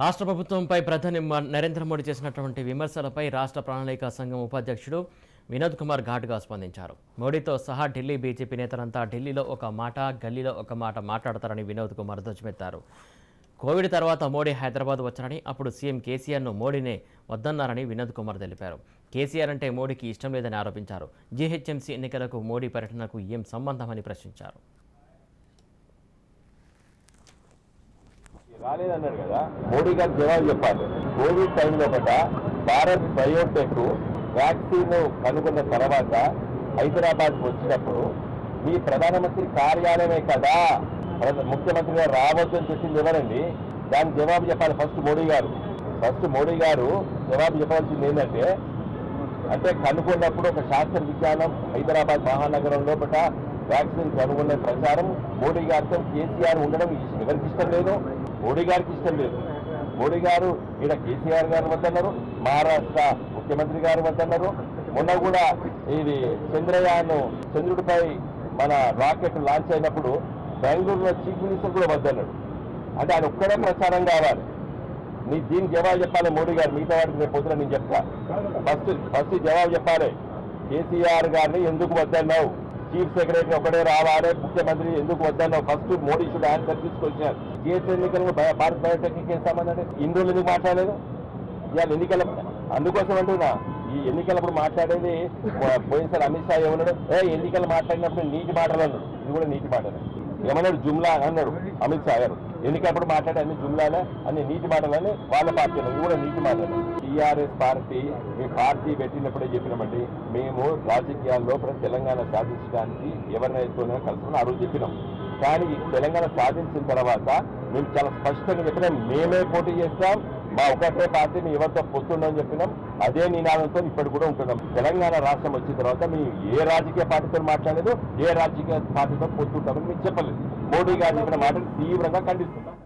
రాష్ట్ర ప్రభుత్వంపై ప్రధాని నరేంద్ర మోడీ చేసినటువంటి విమర్శలపై రాష్ట్ర ప్రణాళిక సంఘం ఉపాధ్యక్షుడు వినోద్ కుమార్ ఘాటుగా స్పందించారు. మోడీతో సహా ఢిల్లీ బీజేపీ నేతలంతా ఢిల్లీలో ఒక మాట గల్లీలో ఒక మాట మాట్లాడతారని వినోద్ కుమార్ ధ్వజమెత్తారు. కోవిడ్ తర్వాత మోడీ హైదరాబాద్ వచ్చారని అప్పుడు సీఎం కేసీఆర్ను మోడీనే వద్దన్నారని వినోద్ కుమార్ తెలిపారు. కేసీఆర్ అంటే మోడీకి ఇష్టం లేదని ఆరోపించారు. జీహెచ్ఎంసీ ఎన్నికలకు మోడీ పర్యటనకు ఏం సంబంధమని ప్రశ్నించారు. రాలేదన్నాడు కదా. మోడీ గారు జవాబు చెప్పాలి. కోవిడ్ టైంలో ఒకట భారత్ బయోటెక్ వ్యాక్సిన్ కనుగొన్న తర్వాత హైదరాబాద్ వచ్చినప్పుడు మీ ప్రధానమంత్రి కార్యాలయమే కదా. ముఖ్యమంత్రి గారు రావద్దు అని చెప్పింది ఎవరండి? దానికి జవాబు చెప్పాలి ఫస్ట్ మోడీ గారు. ఫస్ట్ మోడీ గారు జవాబు చెప్పాల్సింది ఏంటంటే అంటే కనుగొన్నప్పుడు ఒక శాస్త్ర విజ్ఞానం హైదరాబాద్ మహానగరం లోపల వ్యాక్సిన్ కనుగొన్న ప్రచారం మోడీ గారితో కేసీఆర్ ఉండడం ఎవరికి ఇష్టం లేదు. మోడీ గారికి ఇష్టం లేదు. మోడీ గారు ఈడ కేసీఆర్ గారు వద్దన్నారు మహారాష్ట్ర ముఖ్యమంత్రి గారు వద్దన్నారు. మొన్న కూడా ఇది చంద్రయాన్ చంద్రుడిపై మన రాకెట్ లాంచ్ అయినప్పుడు బెంగళూరులో చీఫ్ మినిస్టర్ కూడా వద్దన్నాడు. అంటే ఆయన ఒక్కడే ప్రచారం కావాలి. నీ దీనికి జవాబు చెప్పాలి మోడీ గారు మిగతా వాటికి రేపు పొద్దున నేను చెప్తా. ఫస్ట్ ఫస్ట్ జవాబు చెప్పాలి. కేసీఆర్ గారిని ఎందుకు వద్దన్నావు? చీఫ్ సెక్రటరీ ఒకటే రావాలి ముఖ్యమంత్రి ఎందుకు వద్దన్నావు? ఫస్ట్ మోడీ షుడ్ ఆన్సర్ తీసుకొచ్చారు జిఎస్టీ ఎన్నికలు భారత్ బయోటెక్నిక్ ఇస్తామని సంబంధం? ఇన్ని రోజులు ఎందుకు మాట్లాడలేదు? ఇవాళ ఎన్నికల అందుకోసం అంటున్నా. ఈ ఎన్నికలప్పుడు మాట్లాడేది పోయినసారి అమిత్ షా ఏమన్నాడు? ఏ ఎన్నికలు మాట్లాడినప్పుడు నీటి మాటలు అన్నాడు. ఇది కూడా నీటి మాటలే. ఏమన్నాడు? జుమ్లా అన్నాడు అమిత్ షా గారు. ఎన్నికప్పుడు మాట్లాడే అన్ని జుమ్లాలే అన్ని నీటి మాటలని వాళ్ళ పార్టీ ఇది కూడా నీటి మాటలే. టీఆర్ఎస్ పార్టీ మీ పార్టీ పెట్టినప్పుడే చెప్పినామండి. మేము రాజకీయాల్లో లోపల తెలంగాణ సాధించడానికి ఎవరినైతే కలుసుకుని ఆ రోజు చెప్పినాం. కానీ తెలంగాణ సాధించిన తర్వాత మేము చాలా స్పష్టంగా చెప్పినాం. మేమే పోటీ చేస్తాం. మా ఒకటే పార్టీని ఎవరితో పొత్తుండని చెప్పినాం. అదే నినాదంతో ఇప్పుడు కూడా ఉంటున్నాం. తెలంగాణ రాష్ట్రం వచ్చిన తర్వాత మేము ఏ రాజకీయ పార్టీతో మాట్లాడలేదు ఏ రాజకీయ పార్టీతో పొత్తుంటామని మీరు చెప్పలేదు. మోడీ గారు చెప్పిన మాటలు తీవ్రంగా ఖండిస్తున్నాం.